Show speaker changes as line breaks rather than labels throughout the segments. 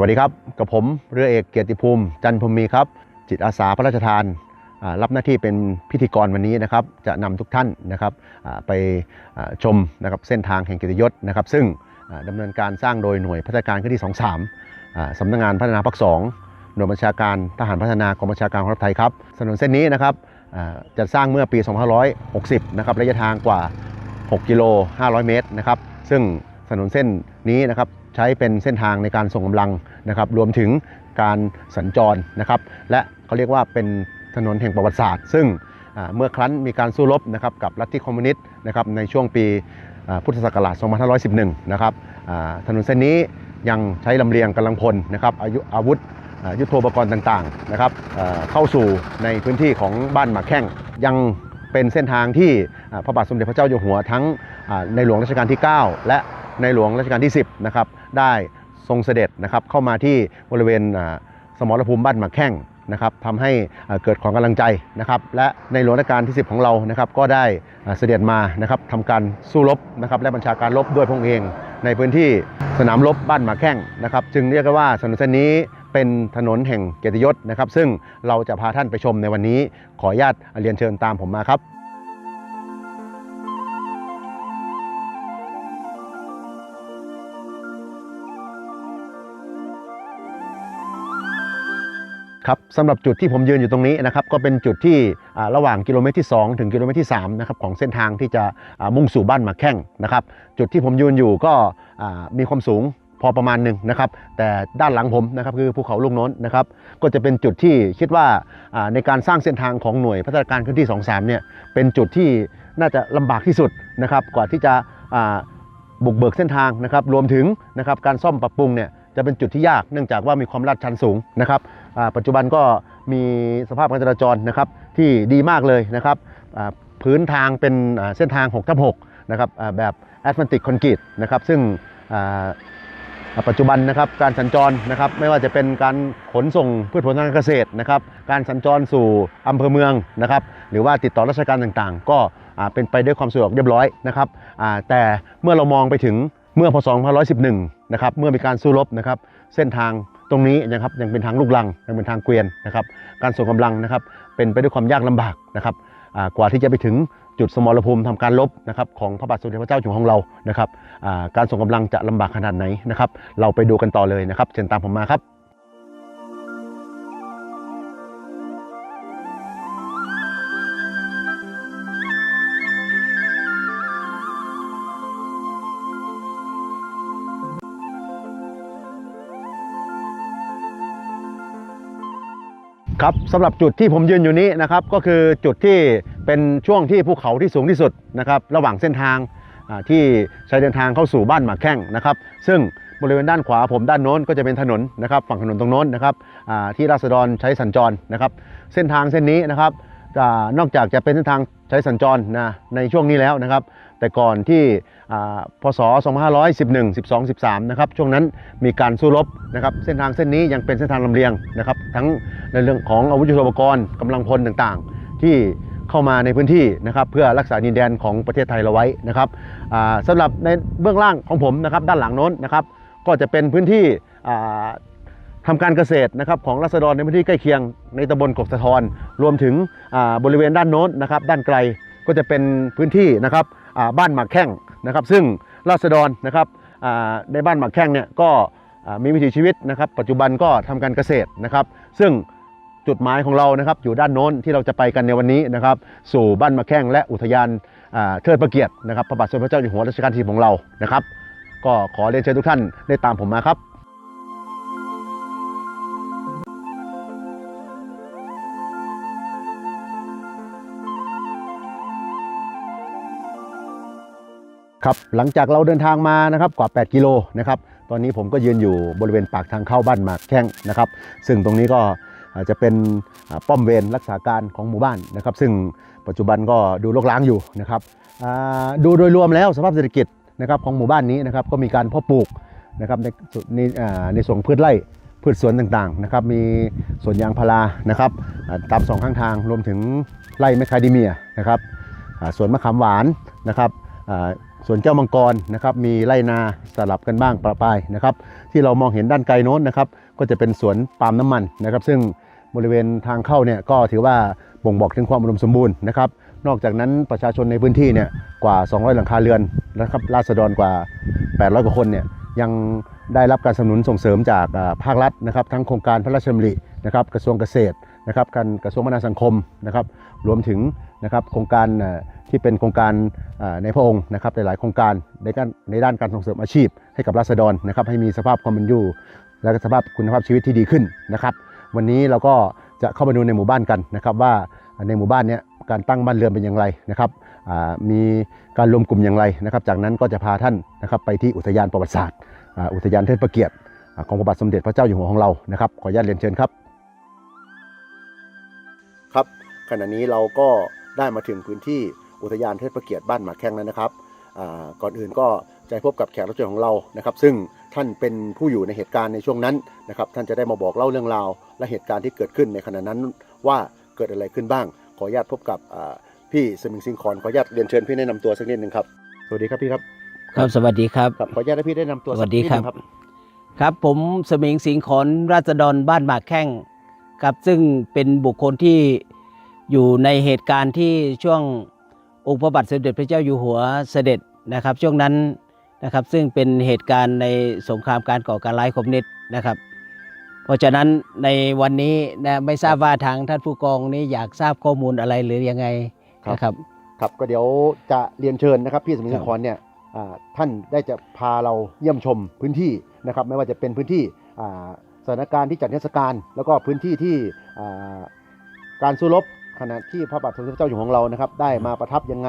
วัสดีครับ กับผมเรือเอกเกียรติภูมิ จันพรหมีครับ จิตอาสาพระราชทาน รับหน้าที่เป็นพิธีกรวันนี้นะครับ จะนำทุกท่านนะครับไปชมนะครับเส้นทางแห่งเกียรติยศนะครับ ซึ่งอ่าดำเนินการสร้างโดยหน่วยพัฒนาการขึ้นที่ 23อ่าสำนักงานพัฒนาภาค2หน่วยบัญชาการทหารพัฒนากองบัญชาการของรัฐไทยครับถนนเส้นนี้นะครับจะสร้างเมื่อปี 2560 นะครับระยะทางกว่า 6 กิโล 500 เมตรนะครับ ซึ่งถนนเส้นนี้นะครับ ใช้เป็นเส้นทางในการส่งกำลังนะครับรวมถึงการสัญจรนะครับและเขาเรียกว่าเป็นถนนแห่งประวัติศาสตร์ ซึ่งเมื่อครั้นมีการสู้รบนะครับกับลัทธิคอมมิวนิสต์นะครับในช่วงปีพุทธศักราช 2511 นะครับถนนเส้นนี้ยังใช้ลำเลียงกำลังพลนะครับอายุอาวุธยุทโธปกรณ์ต่างๆนะครับเข้าสู่ในพื้นที่ของบ้านหมากแข้งยังเป็นเส้นทางที่พระบาทสมเด็จพระเจ้าอยู่หัวทั้งในหลวงรัชกาลที่ 9 และในหลวงรัชกาลที่ 10 นะครับ ได้ทรงเสด็จนะครับเข้ามาที่บริเวณอ่าสมรภูมิบ้านหมากแข้งนะครับทำให้เกิดความกำลังใจนะครับและในหลวงรัชกาลที่ 10 ของเรานะครับก็ได้เสด็จมานะครับทำการสู้รบนะครับและบัญชาการรบด้วยพระองค์เอง ในพื้นที่สนามรบบ้านหมากแข้งนะครับจึงเรียกได้ว่าถนนเส้นนี้เป็นถนนแห่งเกียรติยศนะครับซึ่งเราจะพาท่านไปชมในวันนี้ขออนุญาตเรียนเชิญตามผมมาครับ ครับสำหรับจุดที่ผมยืนอยู่ตรงนี้นะครับก็เป็นจุดที่ระหว่างกิโลเมตรที่ 2 ถึงกิโลเมตรที่3นะครับของเส้นทางที่จะมุ่งสู่บ้านหมากแข้งนะครับจุดที่ผมยืนอยู่ก็มีความสูงพอประมาณหนึ่งนะครับแต่ด้านหลังผมนะครับคือภูเขาลูกน้นนะครับก็จะเป็นจุดที่คิดว่าในการสร้างเส้นทางของหน่วยพัฒนาการพื้นที่ 23เนี่ยเป็นจุดที่น่าจะลำบากที่สุดนะครับกว่าที่จะบุกเบิกเส้นทางนะครับรวมถึงนะครับการซ่อมปรับปรุงเนี่ยจะเป็นจุดที่ยากเนื่องจากว่ามีความลาดชันสูงนะครับ ปัจจุบันก็มีสภาพการจราจรนะครับที่ดีมากเลยนะครับพื้นทางเป็นเส้นทาง6ทับ6นะครับแบบแอสฟันติกคอนกรีตนะครับซึ่งปัจจุบันนะครับการสัญจรนะครับไม่ว่าจะเป็นการขนส่งพืชผลทางการเกษตรนะครับการสัญจรสู่อำเภอเมืองนะครับหรือว่าติดต่อราชการต่างๆ ก็เป็นไปด้วยความสะดวกเรียบร้อยนะครับแต่เมื่อเรามองไปถึงเมื่อพศ2511นะครับเมื่อมีการสู้รบนะครับเส้นทาง ตรงนี้นะครับยังเป็นทางลูกลังยังเป็นทางเกวียนนะครับ การส่งกำลังนะครับ เป็นไปด้วยความยากลำบากนะครับกว่าที่จะไปถึงจุดสมรภูมิทำการลบนะครับของพระบาทสมเด็จพระเจ้าอยู่หัวของเรานะครับการส่งกำลังจะลำบากขนาดไหนนะครับ เราไปดูกันต่อเลยนะครับเชิญตามผมมาครับ ครับสำหรับจุดที่ผมยืนอยู่นี้นะครับก็คือจุดที่เป็นช่วงที่ภูเขาที่สูงที่สุดนะครับระหว่างเส้นทางที่ใช้เดินทางเข้าสู่บ้านหมากแข้งนะครับ ซึ่งบริเวณด้านขวาผมด้านโน้นก็จะเป็นถนนนะครับ ฝั่งถนนตรงโน้นนะครับที่ราษฎรใช้สัญจรนะครับ เส้นทางเส้นนี้นะครับนอกจากจะเป็นเส้นทางใช้สัญจรนะในช่วงนี้แล้วนะครับ แต่ก่อนที่อ่าพศ 2511 12 13 นะครับ ช่วงนั้นมีการสู้รบนะครับ เส้นทางเส้นนี้ยังเป็นเส้นทางลำเลียงนะครับ ทั้งในเรื่องของอาวุธยุทโธปกรณ์กำลังพลต่างๆ ที่เข้ามาในพื้นที่นะครับ เพื่อรักษาดินแดนของประเทศไทยเราไว้นะครับสำหรับในเบื้องล่างของผมนะครับ ด้านหลังโน้นนะครับ ก็จะเป็นพื้นที่ทำการเกษตรนะครับของรัษฎรในพื้นที่ใกล้เคียงในตำบลกกสะทอนรวมถึงบริเวณด้านโน้นนะครับ ด้านไกลก็จะเป็นพื้นที่นะครับ บ้านหมากแข้งนะครับ ซึ่งรัษฎรนะครับในบ้านหมากแข้งเนี่ยก็มีวิถีชีวิตนะครับ ปัจจุบันก็ทำการเกษตรนะครับ ซึ่งจุดหมายของเรานะครับอยู่ด้านโน้นที่เราจะไปกันในวันนี้นะครับ สู่บ้านหมากแข้งและอุทยานเทิดพระเกียรตินะครับพระบาทสมเด็จพระเจ้าอยู่หัวรัชกาลที่ของเรานะครับ ก็ขอเรียนเชิญทุกท่านได้ตามผมมาครับ ครับหลังจากเราเดินทางมานะครับกว่า 8 กิโลนะครับตอนนี้ผมก็ยืนอยู่บริเวณปากทางเข้าบ้านหมากแข้งนะครับซึ่งตรงนี้ก็อาจจะเป็นป้อมเวรรักษาการของหมู่บ้านนะครับ ซึ่งปัจจุบันก็ดูรกร้างอยู่นะครับดูโดยรวมแล้วสภาพเศรษฐกิจนะครับของหมู่บ้านนี้นะครับก็มีการเพาะปลูกนะครับในในในส่วนพืชไร่พืชสวนต่างๆนะครับมีสวนยางพารานะครับตามสองข้างทางรวมถึงไร่แมคคาเดเมียนะครับสวนมะขามหวานนะครับ ส่วนแก้วมังกรนะครับมีไร่นาสลับกันบ้างประปายนะครับ ที่เรามองเห็นด้านไกลโน้นนะครับ ก็จะเป็นสวนปาล์มน้ำมันนะครับ ซึ่งบริเวณทางเข้าเนี่ยก็ถือว่าบ่งบอกถึงความอุดมสมบูรณ์นะครับ นอกจากนั้นประชาชนในพื้นที่เนี่ยกว่า 200 หลังคาเรือนนะครับราษฎรกว่า 800 กว่าคนเนี่ยยังได้รับการสนับสนุนส่งเสริมจากภาครัฐนะครับ ทั้งโครงการพระราชดำรินะครับกระทรวงเกษตรนะครับการกระทรวงพัฒนาสังคมนะครับ รวมถึงนะครับโครงการ ที่เป็นโครงการในพระองค์นะครับหลายๆโครงการในการในด้านการส่งเสริมอาชีพให้กับราษฎรนะครับให้มีสภาพความเป็นอยู่ และสภาพคุณภาพชีวิตที่ดีขึ้นนะครับ วันนี้เราก็จะเข้ามาดูในหมู่บ้านกันนะครับว่าในหมู่บ้านเนี้ยการตั้งบ้านเรือนเป็นอย่างไรนะครับมีการรวมกลุ่มอย่างไรนะครับ จากนั้นก็จะพาท่านนะครับไปที่อุทยานประวัติศาสตร์อุทยานเทิดพระเกียรติของพระบาทสมเด็จพระเจ้าอยู่หัวของเรานะครับขออนุญาตเรียนเชิญครับครับขณะนี้เราก็ได้มาถึงพื้นที่ อุทยานเทิดพระเกียรติบ้านหมากแข้งแล้วนะครับอ่าก่อนอื่นก็จะพบกับแขกรับเชิญของเรานะครับ ซึ่งท่านเป็นผู้อยู่ในเหตุการณ์ในช่วงนั้นนะครับท่านจะได้มาบอกเล่าเรื่องราว และเหตุการณ์ที่เกิดขึ้นในขณะนั้นว่าเกิดอะไรขึ้นบ้าง ขออนุญาตพบกับอ่าพี่สมิงสิงคอนขออนุญาตเรียนเชิญพี่แนะนำตัวสักนิดหนึ่งครับสวัสดีครับพี่ครับ
ครับสวัสดีครับ
ครับขออนุญาตให้พี่ได้นำตัว
สวัสดีครับ
สักนิหนึ่ง
ครับ ผมสมิงสิงห์ขอนราษฎรบ้านหมากแข้งครับซึ่งเป็นบุคคลที่อยู่ในเหตุการณ์ที่ช่วง องค์พระบาทสมเด็จพระเจ้าอยู่หัวเสด็จนะครับ ช่วงนั้นนะครับซึ่งเป็นเหตุการณ์ในสงครามการก่อการร้ายคอมมิวนิสต์นะครับ เพราะฉะนั้นในวันนี้นะไม่ทราบว่าทางท่านผู้กองนี้อยากทราบข้อมูลอะไรหรือยังไงนะครับ
ครับก็เดี๋ยวจะเรียนเชิญนะครับพี่สมิง
คร
เนี่ยท่านได้จะพาเราเยี่ยมชมพื้นที่นะครับไม่ว่าจะเป็นพื้นที่สถานการณ์ที่จัดเทศกาลแล้วก็พื้นที่ที่การสู้รบ ขณะที่พระบาทสมเด็จพระเจ้าอยู่หัวของเรานะครับ ได้มาประทับยังไง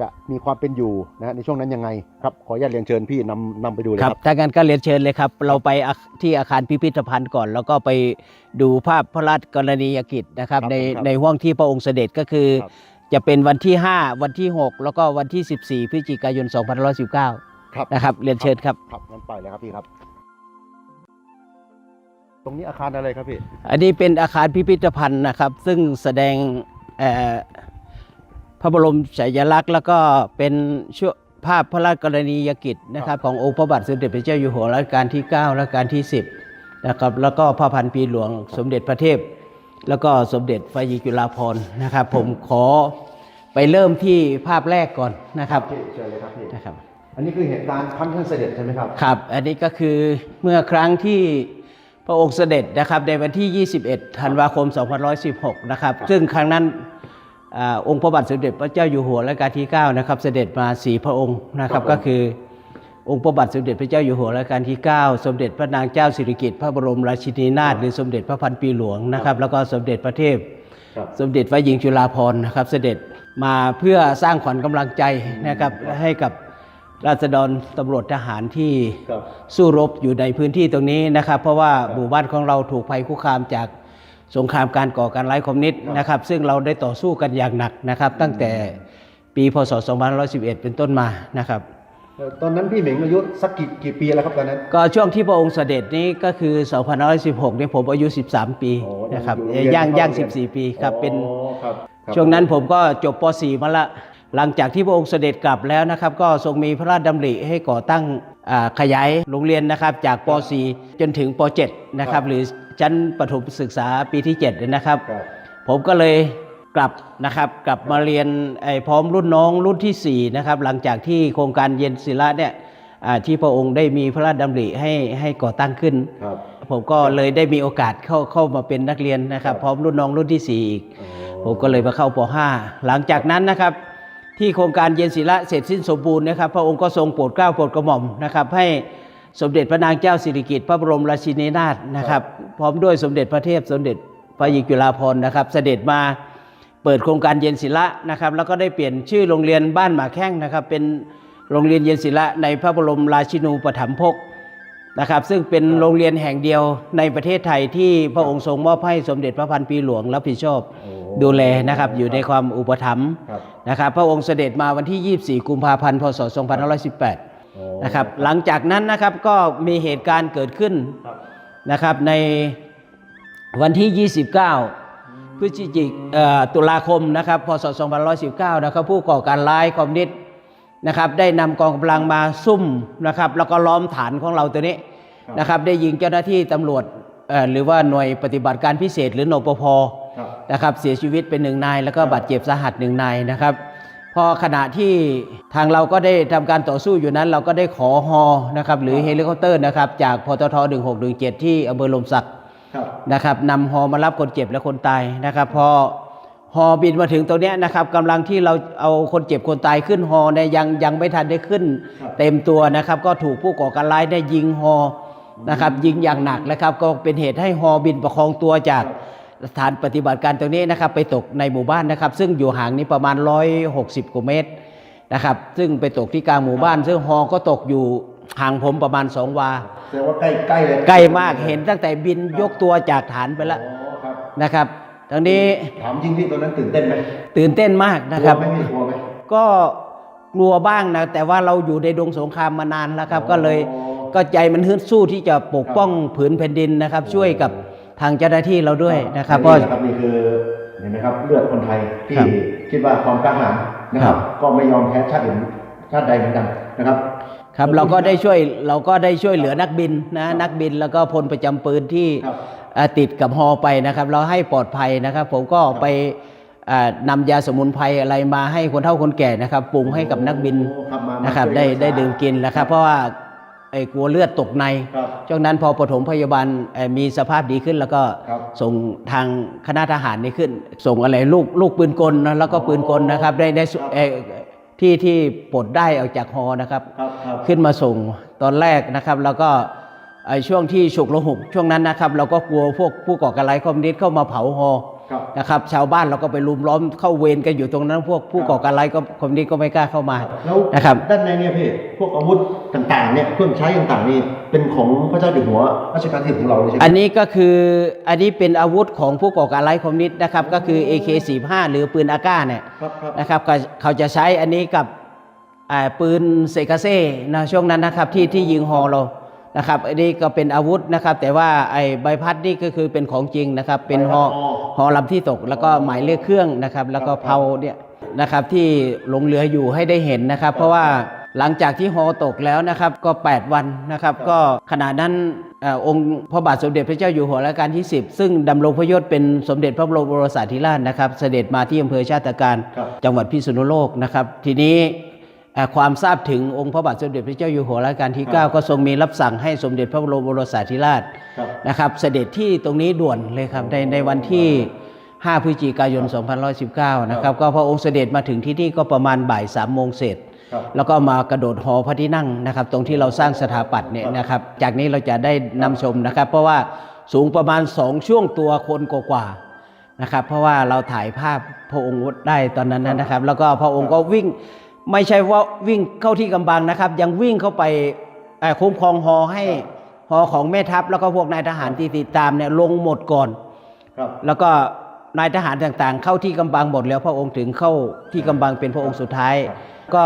จะมีความเป็นอยู่นะฮะในช่วงนั้นยังไงครับขออนุญาตเรียนเชิญพี่นำนำไปดูเลย
ค
ค
รั
รั
บบถ้างั้นก็เรียนเชิญเลยครับ เราไปอาที่อาคารพิพิธภัณฑ์ก่อน แล้วก็ไปดูภาพพระราชกรณียกิจนะครับ
ครับ
ใน
ครับ
ในห่วงที่พระองค์เสด็จก็คือ
ครับ
จะเป็นวันที่ 5 วันที่ 6 แล้วก็วันที่ 14พฤศจิกายน2519
ครับ
นะครับ เรียนเชิญครับ
ครับงั้นไปเลยครับพี่ครับ ตรงนี้อาคารอะไรครับพี่
อันนี้เป็นอาคารพิพิธภัณฑ์นะครับ ซึ่งแสดงเอ่อ พระบรมฉายาลักษณ์แล้วก็เป็นช่วภาพพระราชกรณียกิจนะครับขององค์พระบาทสมเด็จพระเจ้าอยู่หัวรัชกาลที่9และการที่ 10นะครับแล้วก็พระพันปีหลวงสมเด็จพระเทพ แล้วก็สมเด็จพระยีจุฬาภรณ์นะครับ ผมขอไปเริ่มที่ภาพแรกก่อนนะครับ
พี่เชิญเลยครับพี่
นะครับ
อันนี้คือเหตุการณ์ครั้งท่านเสด็จใช่ไหมครับ
ครับ อันนี้ก็คือเมื่อครั้งที่พ ระองค์เสด็จนะครับในวันที่ 21 ธันวาคม 2516 นะครับ ซึ่งครั้งนั้นอาองค์พระบาทสมเด็จพระเจ้าอยู่หัวรัชกาลที่ 9 นะครับ เสด็จมาสีพระองค์นะครับ
ครับผม
ก็คือองค์พระบาทสมเด็จพระเจ้าอยู่หัวรัชกาลที่ 9 สมเด็จพระนางเจ้าสิริกิติ์พระบรมราชินีนาถหรือสมเด็จพระพันปีหลวงนะครับ แล้วก็สมเด็จพระเทพ
ครับ
สมเด็จพระหญิงจุฬาภรณ์นะครับ เสด็จมาเพื่อสร้างขวัญกำลังใจนะครับให้กับ ราษฎรตำรวจทหารที่
ครับ
สู้รบอยู่ในพื้นที่ตรงนี้นะครับ เพราะว่าหมู่บ้านของเราถูกภัยคุกคามจากสงครามการก่อการร้ายคอมมิวนิสต์นะครับ ซึ่งเราได้ต่อสู้กันอย่างหนักนะครับ ตั้งแต่ปีพศ 2511 เป็นต้นมานะครับ
เอ่อตอนนั้นพี่เหม่งอายุสักกี่กี่ปีแล้วครับตอนนั้น
ก็ช่วงที่พระองค์เสด็จนี้ก็คือ 2516เนี่ยผมอายุ 13 ปี
โอ้
นะครับ
ยังอยู่
ย่าง
เรียน
ย่าง
เข้าโรงเรียน
14 ปีครับเป็น
อ๋อครับครับ
ช่วงนั้นผมก็จบป .4 มาละ หลังจากที่พระองค์เสด็จกลับแล้วนะครับ ก็ทรงมีพระราชดำริให้ก่อตั้งอ่าขยายโรงเรียนนะครับจากป .4 จนถึงป .7 นะครับหรือชั้นประถมศึกษาปีที่7นะครับ
ครับ
ผมก็เลยกลับนะครับกลับมาเรียนไอ้พร้อมรุ่นน้องรุ่นทีสี่4นะครับหลังจากที่โครงการเย็นศิลาเนี่ยอ่าที่พระองค์ได้มีพระราชดำริให้ให้ก่อตั้งขึ้น
ครับ
ผมก็เลยได้มีโอกาสเข้าเข้ามาเป็นนักเรียนนะครับ พร้อมรุ่นน้องรุ่นที่สี่อีก
อ๋อ
ผมก็เลยมาเข้าป .5 หลังจากนั้นนะครับ ที่โครงการเย็นศิละเสร็จสิ้นสมบูรณ์นะครับ พระองค์ก็ทรงโปรดเกล้าโปรดกระหม่อมนะครับ ให้สมเด็จพระนางเจ้าสิริกิติ์พระบรมราชินีนาถนะครับ พร้อมด้วยสมเด็จพระเทพสมเด็จพระหญิงจุลาภรณ์นะครับ เสด็จมาเปิดโครงการเย็นศิละนะครับ แล้วก็ได้เปลี่ยนชื่อโรงเรียนบ้านหมาแข้งนะครับ เป็นโรงเรียนเย็นศิละในพระบรมราชินูปถัมภก นะครับซึ่งเป็นโรงเรียนแห่งเดียวในประเทศไทยที่พระองค์ทรงมอบให้สมเด็จพระพันปีหลวงรับผิดชอบ
โอ้
ดูแลนะครับอยู่ในความอุปถัมภ์
ครับ
นะครับพระองค์เสด็จมาวันที่ 24 กุมภาพันธ์พศ 2518
โอ้
นะครับหลังจากนั้นนะครับก็มีเหตุการณ์เกิดขึ้น
ครับ
นะครับในวันที่ 29 พฤศจิกเอ่อตุลาคมนะครับพศ 2519 นะครับผู้ก่อการร้ายคอมมิวนิสต์ นะครับ ได้นำกองกำลังมาซุ่มนะครับ แล้วก็ล้อมฐานของเราตัวนี้นะครับ ได้ยิงเจ้าหน้าที่ตำรวจเอ่อหรือว่าหน่วยปฏิบัติการพิเศษหรือนปภ
ครับ
นะครับ เสียชีวิตเป็นหนึ่งนาย แล้วก็บาดเจ็บสาหัสหนึ่งนายนะครับ พอขณะที่ทางเราก็ได้ทำการต่อสู้อยู่นั้น เราก็ได้ขอฮอนะครับ หรือเฮลิคอปเตอร์นะครับ จากพทท1617 ที่อำเภอลมศักดิ์
ครับ
นะครับนำฮอมารับคนเจ็บและคนตายนะครับพอ ฮอบินมาถึงตรงเนี้ยนะครับกำลังที่เราเอาคนเจ็บคนตายขึ้นฮอเนี่ยยังยังไม่ทันได้ขึ้น เต็มตัวนะครับ ก็ถูกผู้ก่อการร้ายได้ยิงฮอนะครับยิงอย่างหนักนะครับ ก็เป็นเหตุให้ฮอบินประคองตัวจากสถานปฏิบัติการตรงนี้นะครับไปตกในหมู่บ้านนะครับ ซึ่งอยู่ห่างนี้ประมาณ 160กว่าเมตรนะครับ ซึ่งไปตกที่กลางหมู่บ้าน ซึ่งฮอก็ตกอยู่ห่างผมประมาณ2วา
แสดงว่าใกล้ใกล้เลย
ใกล้มากเห็นตั้งแต่บินยกตัวจากฐานไปแล้ว
อ๋อครับ
นะครับ ตรงนี้
ถามจริงพี่ตอนนั้นตื่นเต้นไหม
ตื่นเต้นมากนะครับ
กลัวไหม่มีกลัวไหม
ก็กลัวบ้างนะแต่ว่าเราอยู่ในดงสงครามมานานแล้วครับ
อ๋อ
ก็เลยก็ใจมันฮึดสู้ที่จะปกป้องผืนแผ่นดินนะครับ ช่วยกับทางเจ้าหน้าที่เราด้วยนะครับเพราะ
นี่ครับนี่คือเห็นไหมครับเลือดคนไทยที่
ครับ
คิดว่าความกล้าหาญนะค
ครั
รับ
บ
ก็ไม่ยอมแพ้ชาติอื่นชาติใดเหมือนกันนะครับ
ครับเราก็ได้ช่วยเราก็ได้ช่วยเหลือนักบินนะนักบินแล้วก็พลประจำปืนที่
ครับ
เอ่อ ติดกับฮอไปนะครับ เราให้ปลอดภัยนะครับ ผมก็ไปเอ่อนำยาสมุนไพรอะไรมาให้คนเฒ่าคนแก่นะครับปรุงให้กับนักบิน
โอ้ครับมามา
นะครับ
ช่วย
ได้
รักษา
ได้ดื่มกินแล้วครับ เพราะว่าไอ้กลัวเลือดตกใน
ครับ
ช่วงนั้นพอปฐมพยาบาลเอ่อมีสภาพดีขึ้น แล้วก็
ครับ
ส่งทางคณะทหารนี่ขึ้น ส่งอะไรลูกลูกปืนกลนะแล้วก็ปืนกลนะครับ ได้ได้สุ
ครับ
เอ่อที่ที่ปลดได้ออกจากฮอนะครับ
ครับครับ
ขึ้นมาส่งตอนแรกนะครับ แล้วก็ไอ้ ช่วงที่ฉุกละหุกช่วงนั้นนะครับเราก็กลัวพวกผู้ก่อการร้ายคอมมิวนิสต์เข้ามาเผาฮอ
ครับ
นะครับชาวบ้านเราก็ไปลุมล้อมเข้าเวรกันอยู่ตรงนั้น พวกผู้ก่อการร้ายก็คอมมิวนิสต์ก็ไม่กล้าเข้ามา
แล้ว
นะครับ
ด้านในเนี่ยพี่พวกอาวุธต่างๆเนี่ยเครื่องใช้ต่างๆนี่เป็นของพระเจ้าอยู่หัวรัชกาลที่สิบของเราเลยใช่ไหม
อันนี้ก็คืออันนี้เป็นอาวุธของผู้ก่อการร้ายคอมมิวนิสต์นะครับก็คือ AK45 หรือปืนอาก้าเนี่ย
ครับครับ
นะครับเขาเขาจะใช้อันนี้กับอ่าปืนเซกาเซ่นะช่วงนั้นนะครับที่ที่ยิงฮอเรา นะครับอันนี้ก็เป็นอาวุธนะครับ แต่ว่าไอ้ใบพัดนี่ก็คือเป็นของจริงนะครับ เป็นฮอฮอลำที่ตก แล้วก็หมายเลขเครื่องนะครับ แล้วก็เผาเนี่ยนะครับที่หลงเหลืออยู่ให้ได้เห็นนะครับ เพราะว่าหลังจากที่ฮอตกแล้วนะครับก็ 8 วันนะครับ ก็ขณะนั้นเอ่อองค์พระบาทสมเด็จพระเจ้าอยู่หัวรัชกาลที่ 10 ซึ่งดำรงพระยศเป็นสมเด็จพระบรมโอรสาธิราชนะครับ เสด็จมาที่อำเภอชาติการ
ครับ
จังหวัดพิษณุโลกนะครับ ทีนี้เอ่อ ความทราบถึงองค์พระบาทสมเด็จพระเจ้าอยู่หัวรัชกาลที่
ครับ
9ก็ทรงมีรับสั่งให้สมเด็จพระบรมโอรสาธิราช
ครับ
นะครับเสด็จที่ตรงนี้ด่วนเลยครับในในวันที่ 5 พฤศจิกายน2519 นะครับก็พระองค์เสด็จมาถึงที่นี่ก็ประมาณบ่าย3โมงเศษ
ครับ
แล้วก็มากระโดดหอพระที่นั่งนะครับ ตรงที่เราสร้างสถาปัตย์เนี่ยนะครับจากนี้เราจะได้นำชมนะครับ เพราะว่าสูงประมาณ 2 ช่วงตัวคนกว่าๆนะครับเพราะว่าเราถ่ายภาพพระองค์ได้ตอนนั้นนะครับ แล้วก็พระองค์ก็วิ่ง ไม่ใช่ว่าวิ่งเข้าที่กำบังนะครับ ยังวิ่งเข้าไปเอ่อคุ้มครองหอให้หอของแม่ทัพแล้วก็พวกนายทหารที่ติดตามเนี่ยลงหมดก่อน
ครับ
แล้วก็นายทหารต่างๆ เข้าที่กำบังหมดแล้วพระองค์ถึงเข้าที่กำบังเป็นพระองค์สุดท้าย
ครับ
ก็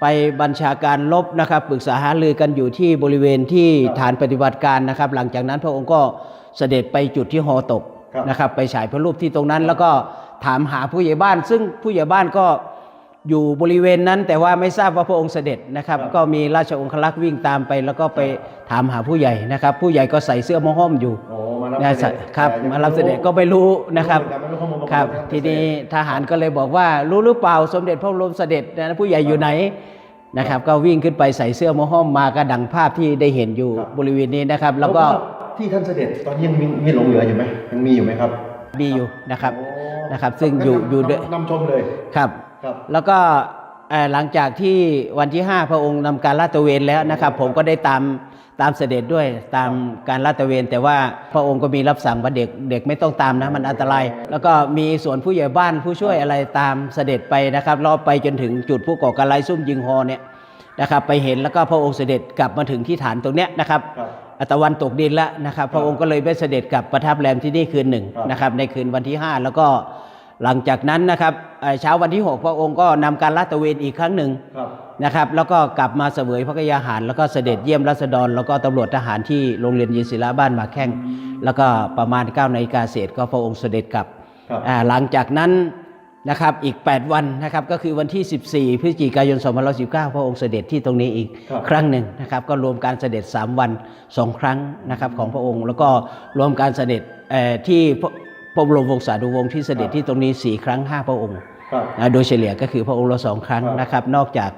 ไปบัญชาการลบนะครับปรึกษาหารือกันอยู่ที่บริเวณที่ฐานปฏิบัติการนะครับ หลังจากนั้นพระองค์ก็เสด็จไปจุดที่หอตก
ครับ
นะครับ ไปฉายพระรูปที่ตรงนั้น แล้วก็ถามหาผู้ใหญ่บ้าน ซึ่งผู้ใหญ่บ้านก็ อยู่บริเวณนั้นแต่ว่าไม่ทราบว่าพระองค์เสด็จนะครับ
ครับ
ก็มีราชองครักษ์วิ่งตามไป แล้วก็ไปถามหาผู้ใหญ่นะครับ ผู้ใหญ่ก็ใส่เสื้อมอห้อมอยู่
โอ้มารับ
นะ
เสด็จ
ครับ
แต่ยัง
มารับเสด็จก็ไม่รู้นะครับ
ไม่รู้ข้อมูลมาก่อน
ครับ
ว่าท่าน
ทีนี้
เสด็จ
ทหารก็เลยบอกว่ารู้หรือเปล่าสมเด็จพระบรมเสด็จนะผู้ใหญ่อยู่ไหนนะครับ ก็วิ่งขึ้นไปใส่เสื้อมอห้อมมาก็ดังภาพที่ได้เห็นอยู่
ครับ
บริเวณนี้นะครับ แล้วก็
ที่ท่านเสด็จตอนนี้ยังมีมีหลงเหลืออยู่ไหมยังมีอยู่ไหมครับ
มีอยู่นะครับ
โอ้
นะครับ ซึ่งอยู่
นำ
อยู่ด้วย
นำชมเลย
ครับ
ครับ
แล้วก็เอ่อหลังจากที่วันที่ 5 พระองค์นำการลาดตระเวนแล้วนะครับ ผมก็ได้ตามตามเสด็จด้วยตามการลาดตระเวน แต่ว่าพระองค์ก็มีรับสั่งว่าเด็กเด็กไม่ต้องตามนะมันอันตราย แล้วก็มีส่วนผู้ใหญ่บ้านผู้ช่วยอะไรตามเสด็จไปนะครับรอไปจนถึงจุดผู้ก่อการร้ายซุ่มยิงฮอเนี่ยนะครับไปเห็นแล้วก็พระองค์เสด็จกลับมาถึงที่ฐานตรงเนี้ยนะครับ
ครับ
อะตะวันตกดินแล้วนะครับ พระองค์ก็เลยไปเสด็จกลับประทับแรมที่นี่คืนหนึ่ง
ครับ
นะครับในคืนวันที่ 5 แล้วก็ หลังจากนั้นนะครับเอ่อเช้าวันที่ 6 พระองค์ก็นำการลาดตระเวนอีกครั้งหนึ่ง
ครับ
นะครับ แล้วก็กลับมาเสวยพระกยาหาร แล้วก็เสด็จเยี่ยมรัษฎร แล้วก็ตำรวจทหารที่โรงเรียนยินศิลาบ้านหมากแข้ง แล้วก็ประมาณ9นาฬิกาเศษก็พระองค์เสด็จกลับ
ครับ
อ่าหลังจากนั้นนะครับอีก 8 วันนะครับก็คือวันที่ 14 พฤศจิกายน 2519 พระองค์เสด็จที่ตรงนี้อีก
ครับ
ครั้งหนึ่งนะครับก็รวมการเสด็จ 3 วัน 2 ครั้งนะครับของพระองค์ แล้วก็รวมการเสด็จเอ่อที่ พระพระบรมวงศานุวงศ์ที่เสด็จที่ตรงนี้4ครั้ง5พระองค์
ครับ
นะโดยเฉลี่ยก็คือพระองค์ละสองครั้ง
ครับ
นะครับ นอกจาก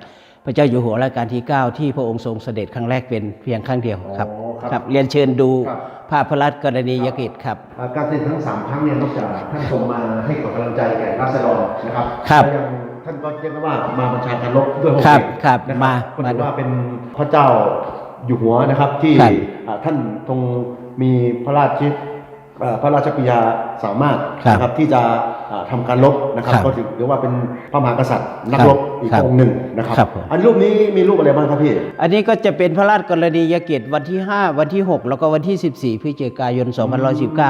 พระเจ้าอยู่หัวรัชกาลที่ 9 ที่พระองค์ทรงเสด็จครั้งแรกเป็นเพียงครั้งเดียวครับ
อ๋อครับ
ครับเรียนเชิญดู
ครับ
ภาพพระราชกรณียกิจครับ
อ่าการเสด็จทั้งสามครั้งเนี่ยนอกจากท่านทรงมาให้กำลังใจแก่ราษฎรนะครับ
ครับ
แล้วยังท่านก็เรียกได้ว่ามาบัญชาการรบด้วยพะองค์
ครับ
เอง
ครับ
นะ
มา
ก็
มา
ถือว่าเป็นพระเจ้าอยู่หัวนะครับที่
ครับ
อ่าท่านทรงมีพระราชเอ่อ พระราชปิยาสามารถ
ครับ
นะครับที่จะอ่าทำการรบนะครับ
ครับ
ก็ถือว่าเป็นพระมหากษัตริย์นัก
ครับ
รบอีก
ครับ
องค์หนึ่งนะครับ
ครับผม
อันรูปนี้มีรูปอะไรบ้างครับพี่
อันนี้ก็จะเป็นพระราชกรณียกิจวันที่ 5 วันที่ 6 แล้วก็วันที่ 14พฤศจิกายน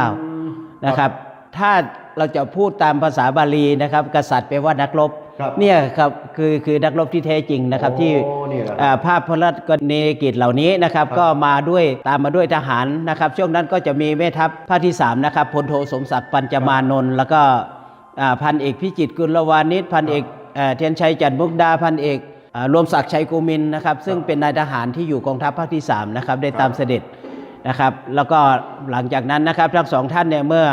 2519 นะครับ ถ้าเราจะพูดตามภาษาบาลีนะครับ กษัตริย์แปลว่านักรบ
ครับ
เนี่ยครับคือคือนักรบที่แท้จริงนะครับ
โอ้
ที่
นี่แหละ
อ่าภาพพระราชกรณียกิจเหล่านี้นะครับ
ครับ
ก็มาด้วยตามมาด้วยทหารนะครับ ช่วงนั้นก็จะมีแม่ทัพภาคที่3นะครับพลโทสมศักดิ์ปัญจมานนท์แล้วก็อ่าพันเอกพิจิตรกุลวานิชพันเอกเอ่อเทียนชัยจันทร์มุกดาพันเอกอ่ารวมศักดิ์ชัยกูมินนะครับซึ่งเป็นนายทหารที่อยู่กองทัพภาคที่3นะครับได้ตามเสด็จ นะครับแล้วก็หลังจากนั้นนะครับทั้งสองท่านเนี่ยเมื่อ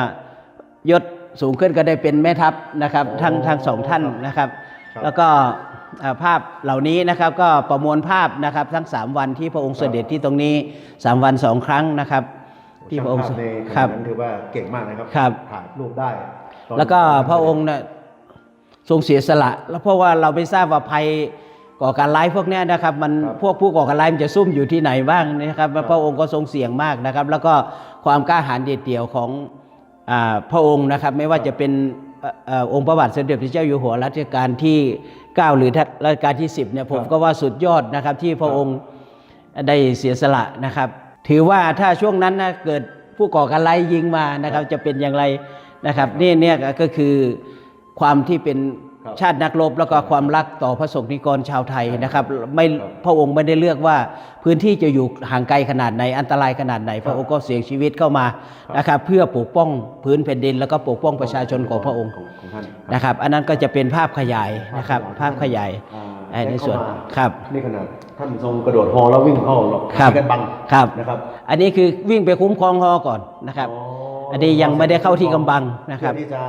ยศ สูงขึ้นก็ได้เป็นแม่ทัพนะครับ
โอ้
ทั้งทั้งสองท่านนะครับ
ครับ
แล้วก็อ่าภาพเหล่านี้นะครับก็ประมวลภาพนะครับทั้ง 3 วันที่พระองค์เสด็จที่ตรงนี้ 3 วัน 2 ครั้งนะครับ ที่พระองค์
ช่างภาพใน
ครับ
นั้นถือว่าเก่งมากนะครับ
ครับ
ถ่ายรูปได้ตอน
แล้วก็พระองค์เนี่ยทรงเสียสละ แล้วเพราะว่าเราไม่ทราบว่าภัยก่อการร้ายพวกเนี้ยนะครับมัน
ครับ
พวกผู้ก่อการร้ายมันจะซุ่มอยู่ที่ไหนบ้างนะครับพระองค์ก็ทรงเสี่ยงมากนะครับ แล้วก็ความกล้าหาญเด็ดเดี่ยวของอา พระองค์นะครับไม่ว่าจะเป็นเอ่อเอ่อองค์พระบาทสมเด็จพระเจ้าอยู่หัวรัชกาลที่ 9 หรือรัชกาลที่ 10เนี่ยผมก็ว่าสุดยอดนะครับที่พระองค์ได้เสียสละนะครับ ถือว่าถ้าช่วงนั้นนะเกิดผู้ก่อการร้ายยิงมานะครับจะเป็นอย่างไรนะครับนี่เนี่ยก็คือความที่เป็น
ครับ
ชาตินักรบแล้วก็ความรักต่อพระสงฆ์นิกรชาวไทยนะครับ ไม่
ครับ
พระองค์ไม่ได้เลือกว่าพื้นที่จะอยู่ห่างไกลขนาดไหนอันตรายขนาดไหน
ครับ
พระองค์ก็เสี่ยงชีวิตเข้ามานะครับเพื่อปกป้องพื้นแผ่นดิน แล้วก็ปกป้องประชาชนของพระองค์
ของของท่าน
นะครับ อันนั้นก็จะเป็นภาพขยายนะครับภาพขยาย
อ่า
ไอ้ในส่วน
เข้ามา
ครับ
นี่ขนาดท่านทรงกระโดดฮอแล้ววิ่งเข้าหลบ
ครับ
กันบัง
ครับ
นะครับ
อันนี้คือวิ่งไปคุ้มครองฮอก่อนนะครับ
อ๋อ
อันนี้ยังไม่ได้เข้าที่กำบังนะครับ
เพื่อที่จะ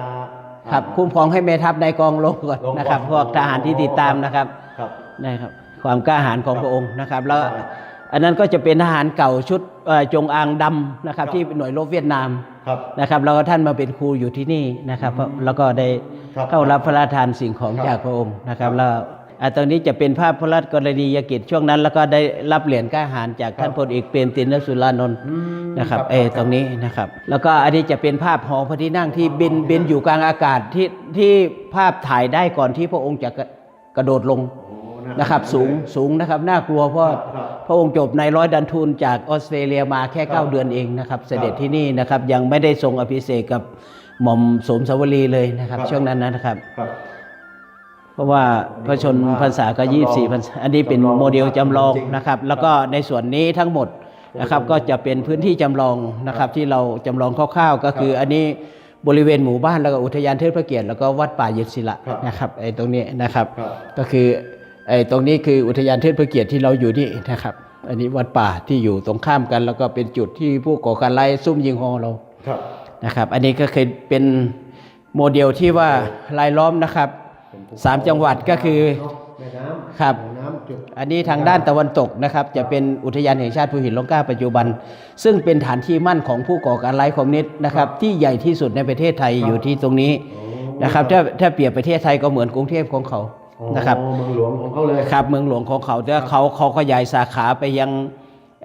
ครับคุ้มครองให้แม่ทัพนายกองลงก่อน
ลงก่อน
นะครับพวกทหารที่ติดตามนะครับ
ครับ
นะครับความกล้าหาญของ
ครับ
พระองค์นะครับแล้ว
ครับ
อันนั้นก็จะเป็นทหารเก่าชุดเอ่อจงอางดำนะครับ
ครับ
ที่หน่วยรบเวียดนาม
ครับ
นะครับแล้วก็ท่านมาเป็นครูอยู่ที่นี่นะครับเพราะแล้วก็ได้
ครับ
เข้ารับพระราชทานสิ่งของ
ครับ
จากพระองค์นะครับ
ครับ
แล้วอะ ตรงนี้จะเป็นภาพพระราชกรณียกิจช่วงนั้น แล้วก็ได้รับเหรียญกล้าหาญจากท่าน
ครับ
พลเอกเปรมตินสุรานนท์
อืม
นะครับ
ครับ
เออ
ครับ
ตรงนี้นะครับ แล้วก็อันนี้จะเป็นภาพหอพระที่นั่งที่บิน
อ๋อ
บินอยู่กลางอากาศที่ที่ภาพถ่ายได้ก่อนที่พระองค์จะกระกระโดดลง
โอ้า
นะครับสูงสูงนะครับน่ากลัวเพราะ
ครับครับ
พระองค์จบในร้อยดันทูลจากออสเตรเลียมาแค่
ครับ
9เดือนเองนะครับเสด็จ
ครับ
ที่นี่นะครับยังไม่ได้ทรงอภิเษกกับหม่อมสมสวรีเลยนะครับ
ครับ
ช่วงนั้นนะครับ
ครับ
เพราะว่าพระชนพรรษาก็
จำลอง
24พรรษาอันนี้เป็น
จำลอง
โมเดลจำลอง
จริงๆ
นะครับ แล้วก็ในส่วนนี้ทั้งหมดนะครับก็จะเป็นพื้นที่จำลองนะครับ ที่เราจำลองคร่าวๆ ก็คืออันนี้บริเวณหมู่บ้านแล้วก็อุทยานเทิดพระเกียรติแล้วก็วัดป่าเย็นศิละ
ครับ
นะครับไอ้ตรงนี้นะครับ
ครับ
ก็คือไอ้ตรงนี้คืออุทยานเทิดพระเกียรติที่เราอยู่นี่นะครับ อันนี้วัดป่าที่อยู่ตรงข้ามกัน แล้วก็เป็นจุดที่ผู้ก่อการร้ายซุ่มยิงฮอเรา
ครับ
นะครับ อันนี้ก็เคยเป็นโมเดลที่ว่าลายล้อมนะครับ
เป็นภูเข
สามจังหวัดก็คือ
แม่น้ำ
ครับ
แม่น้ำจุด
อันนี้ทางด้านตะวันตกนะครับ จะเป็นอุทยานแห่งชาติภูหินร่องกล้าปัจจุบัน ซึ่งเป็นฐานที่มั่นของผู้ก่อการร้ายคอมมิวนิสต์นะครับ ที่ใหญ่ที่สุดในประเทศไทยอยู่ที่ตรงนี้นะครับ ถ้าถ้าเปรียบประเทศไทยก็เหมือนกรุงเทพของเขานะครับ
อ๋อเมืองหลวงของเขาเลย
ครับ เมืองหลวงของเขาแต่เขาเขาขยายสาขาไปยัง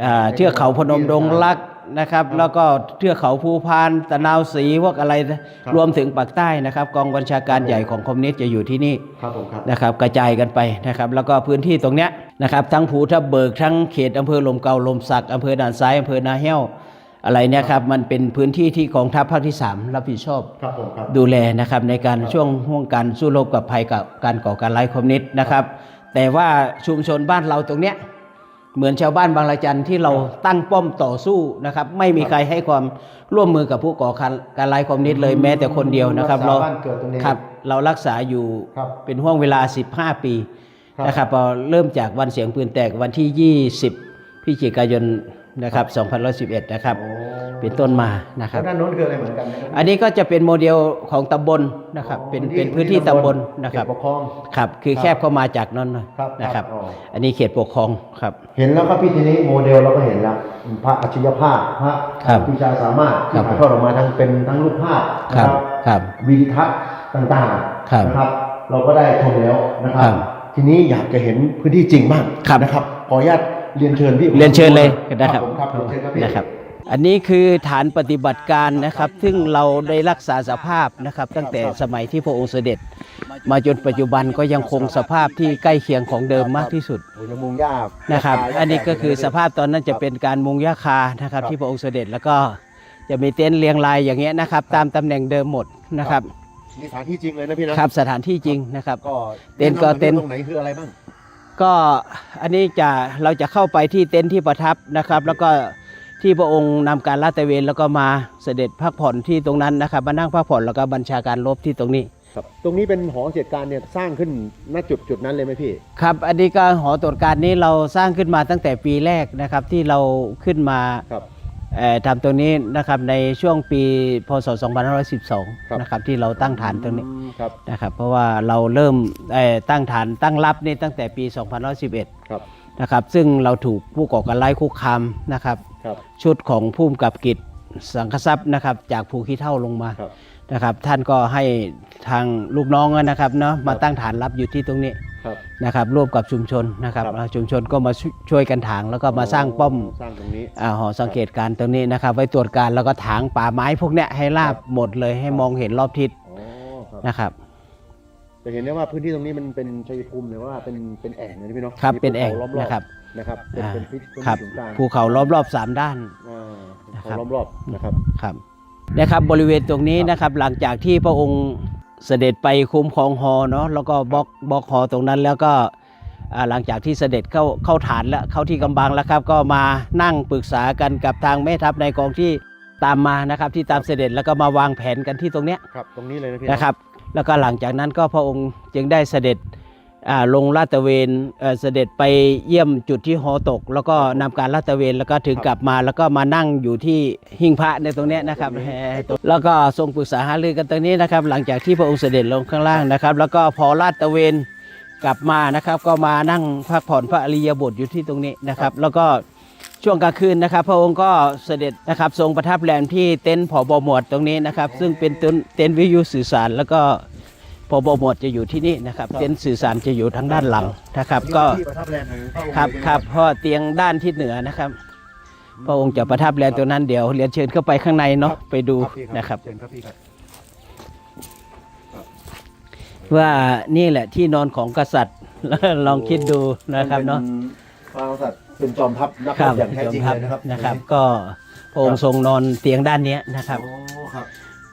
อ่าเทือกเขาพนมดงรัก นะครับ แล้วก็เทือกเขาภูพานตะนาวศรีพวกอะไรนะครับรวมถึงปากใต้นะครับ กองบัญชาการใหญ่ของคอมมิวนิสต์จะอยู่ที่นี่
ครับผมครับ
นะครับ กระจายกันไปนะครับ แล้วก็พื้นที่ตรงเนี้ยนะครับ ทั้งภูทับเบิกทั้งเขตอำเภอลมเก่าลมสักอำเภอด่านซ้ายอำเภอนาแห้วอะไรเนี่ยครับมันเป็นพื้นที่ที่กองทัพภาคที่ 3 รับผิดชอบ
ครับผมครับ
ดูแลนะครับในการช่วงห่วงการสู้รบกับภัยกับการก่อการร้ายคอมมิวนิสต์นะครับ แต่ว่าชุมชนบ้านเราตรงเนี้ย เหมือนชาวบ้านบางละจันที่เราตั้งป้อมต่อสู้นะครับ ไม่มีใครให้ความร่วมมือกับผู้ก่อการร้ายคอมมิวนิสต์เลยแม้แต่คนเดียวนะครับ
รักษาบ้านเกิดตรงนี้
ครับเรารักษาอยู่
ครับ
เป็นห่วงเวลา 15 ปี
ครับ
นะครับพอเริ่มจากวันเสียงปืนแตกวันที่ 20พฤศจิกายน นะครับ2011 นะครับ
โอ้
เป็นต้นมานะครับ
แล้วด้านโน้นคืออะไรเหมือนกันนะครับ
อันนี้ก็จะเป็นโมเดลของตำบลนะครับ เป็นเป็นพื้นที่ตำบลนะครับ
เขตปกครอง
ครับ คือ
ครับ
แคบเข้ามาจากนั้นหน่อย
ครับ
นะครับ
อ๋อ
อันนี้เขตปกครองครับ
เห็นแล้วครับพี่ทีนี้โมเดลเราก็เห็นแล้วพระอัจฉริยภาพพระ
ครับ
วิชาสามารถ
ครั
ที่
บ
ถ่ายทอดออกมาทั้งเป็นทั้งรูปภาพนะ
ค
ค
รั
รั
บบครับ
วิดีทัศน์ต่าง
ครับ
ๆนะครับ เราก็ได้ชมแล้วนะครับ
ครับ
ทีนี้อยากจะเห็นพื้นที่จริงบ้าง
ครับ
นะครับขออนุญาต เรียนเชิญพี่
เรียนเชิญเลยนะครับ
ผมครับเรียนเชิญครับพี่
นะครับ อันนี้คือฐานปฏิบัติการนะครับ ซึ่งเราได้รักษาสภาพนะครับ ตั้งแต่สมัยที่พระองค์เสด็จ มาจนปัจจุบันก็ยังคงสภาพที่ใกล้เคียงของเดิมมากที่สุด
โอ้ยยังมุงยาก
นะครับ
ยาก
อันนี้ก็คือส
ยาก
ภาพตอนนั้นจะเป็นการมุงหญ้าคานะครับ
ครับ
ที่พระองค์เสด็จแล้วก็จะมีเต็นท์เรียงรายอย่างเงี้ยนะครับ ตามตำแหน่งเดิมหมดนะครับ
นี่สถานที่จริงเลยนะพี่นะครับ
สถานที่จริงนะครับ
ก็
เต็นท์ก็เต็นท์
ตรงไหนคืออะไรบ้าง
ก็อันนี้จะเราจะเข้าไปที่เต็นท์ที่ประทับนะครับ แล้วก็ที่พระองค์นำการลาดตระเวนแล้วก็มาเสด็จพักผ่อนที่ตรงนั้นนะครับมานั่งพักผ่อนแล้วก็บัญชาการรบที่ตรงนี้
ครับตรงนี้เป็นหอเหตุการณ์เนี่ยสร้างขึ้นณจุดจุดนั้นเลยไหมพี่
ครับอันนี้ก็หอตรวจการนี้เราสร้างขึ้นมาตั้งแต่ปีแรกนะครับที่เราขึ้นมา
ครับ
เอ่อทำตรงนี้นะครับในช่วงปีพศ
ครับ
2512 นะครับที่เราตั้งฐานตรงนี้
อืมครับ
นะครับเพราะว่าเราเริ่มเอ่อตั้งฐานตั้งรับนี่ตั้งแต่ปี 2511
ครับ
นะครับซึ่งเราถูกผู้ก่อการร้ายคุกคามนะครับ
ครับ
ชุดของผู้กำกับกิจสังคทรัพย์นะครับจากภูขี้เท่าลงมา
ครับ
นะครับ ท่านก็ให้ทางลูกน้องนะครับเนาะมาตั้งฐานรับอยู่ที่ตรงนี้
ครับ
นะครับร่วมกับชุมชนนะครับ
ครับ
แล้วชุมชนก็มาช่วยช่วยกันถางแล้วก็มาสร้างป้อม
สร้างตรงนี้
อาหอสังเกตการณ์ตรงนี้นะครับ ไว้ตรวจการแล้วก็ถางป่าไม้พวกเนี้ยให้ราบหมดเลยให้มองเห็นรอบทิศ
อ๋อครับ
นะครับ
จะเห็นได้ว่าพื้นที่ตรงนี้มันเป็นชัยภูมิหรือว่าเป็นเป็นแอ่งนะพี่เนาะ
ครับ
มี
เป็นแอ่ง
ภูขาล้อมรอบ
นะครับ
นะครับเป็น
อ่า
เป็นพื้นพื้น
ครับ
ที่ศูนย์กลาง
ภูเขาล้อมรอบสามด้าน
อ่า
นะครับ
เขาล้อมรอบนะครับ
ครับ นะครับบริเวณตรงนี้นะครับหลังจากที่พระองค์เสด็จไปคุ้มครองหอเนาะแล้วก็บล็อกบล็อกหอตรงนั้นแล้วก็อ่าหลังจากที่เสด็จเข้าเข้าฐานแล้วเข้าที่กำบังแล้วครับ ก็มานั่งปรึกษากันกับทางแม่ทัพในกองที่ตามมานะครับ ที่ตามเสด็จแล้วก็มาวางแผนกันที่ตรงเนี้ย
ครับตรงนี้เลยนะพี่
นะครับ แล้วก็หลังจากนั้นก็พระองค์จึงได้เสด็จอ่า ลงลาดตระเวนเอ่อเสด็จไปเยี่ยมจุดที่หอตก แล้วก็นำการลาดตระเวนแล้วก็ถึงกลับมาแล้วก็มานั่งอยู่ที่หิ้งพระในตรงเนี้ยนะครับแหมแล้วก็ทรงปรึกษาหารือกันตรงนี้นะครับ หลังจากที่พระองค์เสด็จลงข้างล่างนะครับ แล้วก็พอลาดตระเวนกลับมานะครับ ก็มานั่งพักผ่อนพระอริยบทอยู่ที่ตรงนี้นะครับ แล้วก็ช่วงกลางคืนนะครับ พระองค์ก็เสด็จนะครับทรงประทับแรมที่เต็นท์ผอบหมวดตรงนี้นะครับ ซึ่งเป็นเต็นท์เต็นท์วิทยุสื่อสารแล้วก็ พบหมวดจะอยู่ที่นี่นะครับเต็นท์สื่อสารจะอยู่ทางด้านหลังนะครับ ก็
ที่ประทับแรงของพะองค์
ครับ
เลย
ครับเพราะเตียงด้านทิศเหนือนะครับ พระองค์จะประทับแรงตัวนั้นเดี๋ยวเรียนเชิญเข้าไปข้างในเนาะไปดู
พี่
นะครับ
เชิญครับพี่ครับ
ว่านี่แหละที่นอนของกษัตริย์ ลองคิดดูนะครับเนาะ
พระมหากษัตริย์เป็นจอมทัพนัก
ค
ร
รั
บบอย่างแท้จริงเลยนะครับ
นะครับ ก็พระองค์ทรงนอนเตียงด้านเนี้ยนะครับ
โอ้ครับ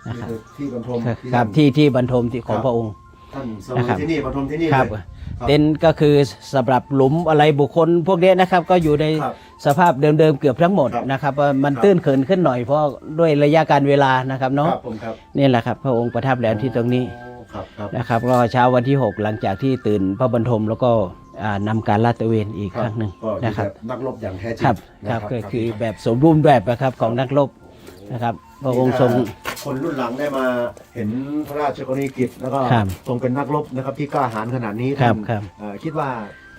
นะครับ
นี่คือที่บรรทม
ครับที่ที่บรรทมที่ของพระองค์
ท่านส
นะ
มุ
ครับ
ที่นี่บรรทมที่นี่
ครับ
เลย
เต็นท์ก็คือสำหรับหลุมอะไรบุคคลพวกเนี้ยนะครับก็อยู่ใน
ครับ
สภาพเดิมๆเกือบทั้งหมด
ครับ
นะครับว่ามัน
ครับ
ตื้นเขินขึ้นหน่อยเพราะด้วยระยะการเวลานะครับ
ค
เนาะ
รับผมครับ
นี่แหละครับพระองค์ประทับแรมที่ตรงนี้
โอ้ครับครับ
นะครับก็เช้าวันที่ 6 หลังจากที่ตื่นพระบรรทมแล้วก็อ่านำการลาดตระเวนอีกครั้งหนึ่ง
ก็อยู่
นะครับ
แบบนักรบอย่างแท้จริง
ครับ
นะครับ
ก็คือแบบสมบูรณ์แบบนะครับของนักรบนะครับ พระองค์ทรง
คนรุ่นหลังได้มาเห็นพระราชกรณียกิจแล้วก็
ครับ
ทรงเป็นนักรบนะครับที่กล้าหาญขนาดนี้
ครับ
ท่าน
ครับ
เอ่อคิดว่า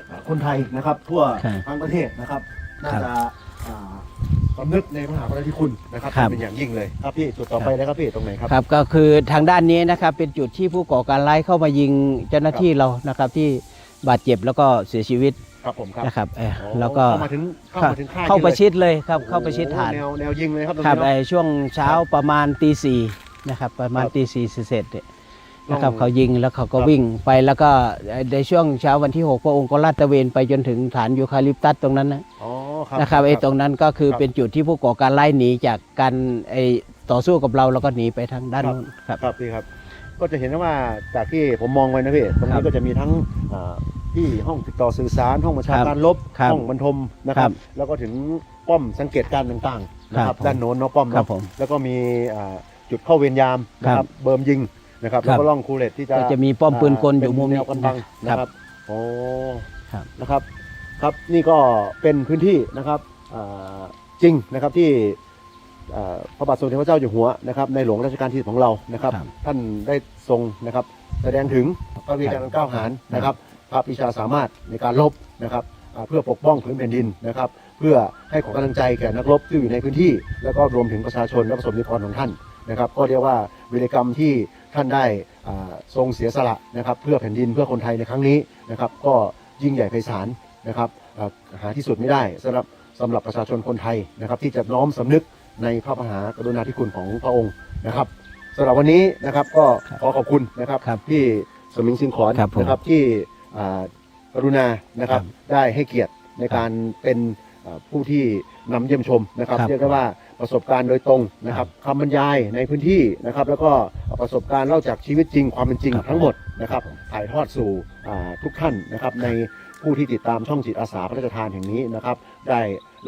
เอ่อคนไทยนะครับทั่ว
ครับ
ทั้งประเทศนะครับน่า
ครับ
จะอ่าสำนึกในพระมหากรุณาธิคุณนะครับ
ครับ
เป็นอย่างยิ่งเลยครับพี่จุดต่อไปนะครับพี่ตรงไหนครับ
ครับก็คือทางด้านนี้นะครับเป็นจุดที่ผู้ก่อการร้ายเข้ามายิงเจ้าหน้าที่เรานะครับที่บาดเจ็บแล้วก็เสียชีวิต
ครับผมครับ
นะครับเอ่อ
อ๋อ
แล้วก็
เข้ามาถึงเข้ามาถึงค่าย
เข้าประ
นี่ลย
ชิดเลยครับเข้าประชิดฐาน
โอ้โหแนวแนวยิงเลยครับตรง
ครับ
นี้
ไอ้
เนาะ
ช่วงเช้าประมาณตีสี่นะครับประมาณ
ครับ
ตีสี่เสร็จเนี่ยนะครับ
ต้อง
เขายิงแล้วเขาก็
ครับ
วิ่งไปแล้วก็ในช่วงเช้าวันที่ 6 พระองค์ก็ลาดตระเวนไปจนถึงฐานยูคาลิปตัสตรงนั้นนะ
อ๋อครับ
นะครับไอ้ตรงนั้นก็คือ
ครับ
เป็นจุดที่ผู้ก่อการไล่หนีจากการไอ้ต่อสู้กับเราแล้วก็หนีไปทางด้าน
ครับ
นู้นครับ
ครับพี่ครับ ก็จะเห็นได้ว่าจากที่ผมมองไว้นะพี่ตรง
ครั
นี้
บ
ก็จะมีทั้งอ่า ที่ห้องติดต่อสื่อสาร ห้องบัญชาการลบ
ครับ
ห้องบรรทมนะครับ
ครับ
แล้วก็ถึงป้อมสังเกตการณ์ต่างๆนะค
ครั
รับบ
ผม
ด้านโน้นเนาะป้อม
ครับ
เนาะ
ผม
แล้วก็มีอ่าจุดเข้าเวรยามนะค
ครั
รับบเบิร์มยิงนะครับ
ครับ
แล้วก็ร่องคูเลตที่จะ
ก็จะมีป้อมปืนกลอยู่มุมนี้
เป็แนวกันบัง
ครั
นะ
บ
ครับโอ้
ครับ
นะครับครับนี่ก็เป็นพื้นที่นะครับอ่าจริงนะครับที่อ่าพระบาทสมเด็จพระเจ้าอยู่หัวนะครับในหลวงรัชกาลที่10ของเรานะครับ
ครับ
ท่านได้ทรงนะครับแสดงถึงพระวิการก้าวหาญนะครับ พระปิชาสามารถในการรบนะครับอ่าเพื่อปกป้องพื้นแผ่นดินนะครับ เพื่อให้ของกำลังใจแก่นักรบที่อยู่ในพื้นที่ แล้วก็รวมถึงประชาชนและประสบนิกรของท่านนะครับ ก็เรียกว่าวิรกรรมที่ท่านได้อ่าทรงเสียสละนะครับ เพื่อแผ่นดินเพื่อคนไทยในครั้งนี้นะครับ ก็ยิ่งใหญ่ไพศาลนะครับอ่าหาที่สุดไม่ได้สำหรับสำหรับประชาชนคนไทยนะครับ ที่จะน้อมสำนึกในพระมหากรุณาธิคุณของพระองค์นะครับสำหรับวันนี้นะครับก็
ครับ
ขอขอบคุณนะครับ
ครับ
ที่สมิงสิงขอน
ครับผม
นะครับที่อ่า กรุณานะครับ
ครับ
ได้ให้เกียรติในการเป็นอ่าผู้ที่นำเยี่ยมชมนะครับ
ครับ
เรียกได้ว่าประสบการณ์โดยตรงนะครับคำบรรยายในพื้นที่นะครับ แล้วก็ประสบการณ์เล่าจากชีวิตจริงความเป็นจริง
ครับ
ทั้งหมดนะครับ
ครับผม
ถ่ายทอดสู่อ่าทุกท่านนะครับในผู้ที่ติดตามช่องจิตอาสาพระราชทานแห่งนี้นะครับ ได้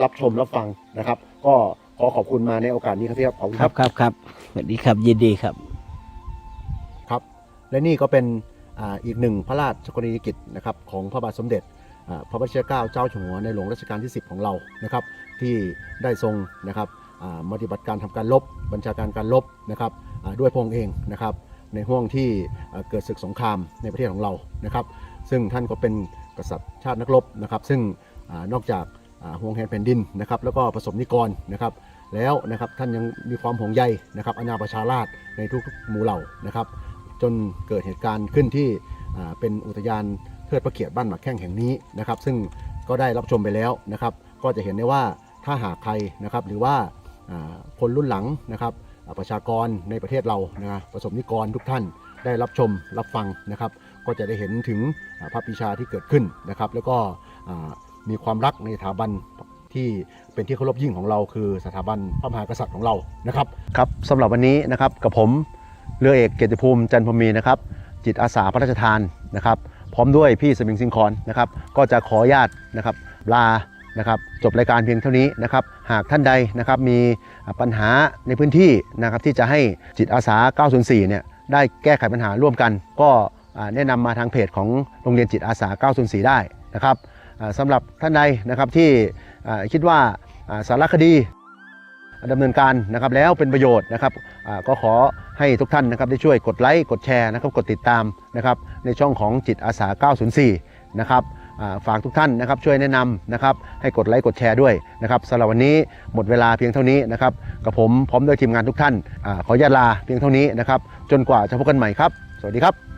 รับชมรับฟังนะครับ ก็ขอขอบคุณมาในโอกาสนี้ครับพี่ครับขอบคุณ
ค
ค
รั
รั
บบครับครับสวัสดีครับยินดีครับ
ครับ และนี่ก็เป็น อีกหนึ่งพระราชกรณียกิจนะครับของพระบาทสมเด็จพระบรมเก้าเจ้าอยู่หัวในหลวงรัชกาลที่ 10 ของเรานะครับ ที่ได้ทรงนะครับปฏิบัติการทำการลบบัญชาการการลบนะครับด้วยพงเองนะครับ ในห่วงที่เกิดศึกสงครามในประเทศของเรานะครับ ซึ่งท่านก็เป็นกษัตริย์ชาตินักรบนะครับ ซึ่งอนอกจากห่วงแหนแผ่นดินนะครับ แล้วก็ประสบนิกรนะครับ แล้วนะครับท่านยังมีความห่วงใยนะครับอาณาประชาราษฎร์ในทุกๆหมู่เหล่านะครับ จนเกิดเหตุการณ์ขึ้นที่เป็นอุทยานเทิดพระเกียรติบ้านหมักแข้งแห่งนี้นะครับ ซึ่งก็ได้รับชมไปแล้วนะครับ ก็จะเห็นได้ว่าถ้าหากใครนะครับหรือว่าคนรุ่นหลังนะครับประชากรในประเทศเรานะประสบนิกรทุกท่านได้รับชมรับฟังนะครับ ก็จะได้เห็นถึงอ่าพระปรีชาที่เกิดขึ้นนะครับ แล้วก็มีความรักในสถาบันที่เป็นที่เคารพยิ่งของเราคือสถาบันพระมหากษัตริย์ของเรานะครับครับสำหรับวันนี้นะครับกับผม เรือเอกเกียรติภูมิจันพรมีนะครับ จิตอาสาพระราชทานนะครับ พร้อมด้วยพี่สมิงสิงคอนนะครับ ก็จะขอญาตนะครับลานะครับ จบรายการเพียงเท่านี้นะครับ หากท่านใดนะครับมีปัญหาในพื้นที่นะครับที่จะให้จิตอาสา 904 เนี่ยได้แก้ไขปัญหาร่วมกัน ก็แนะนำมาทางเพจของโรงเรียนจิตอาสา 904 ได้นะครับสำหรับท่านใดนะครับที่คิดว่าสารคดี ดำเนินการนะครับแล้วเป็นประโยชน์นะครับก็ขอให้ทุกท่านนะครับได้ช่วยกดไลค์กดแชร์นะครับกดติดตามนะครับในช่องของจิตอาสา 904 นะครับฝากทุกท่านนะครับช่วยแนะนำนะครับให้กดไลค์กดแชร์ด้วยนะครับสำหรับวันนี้หมดเวลาเพียงเท่านี้นะครับกับผมพร้อมด้วยทีมงานทุกท่านอขออนุญาตลาเพียงเท่านี้นะครับจนกว่าจะพบกันใหม่ครับ สวัสดีครับ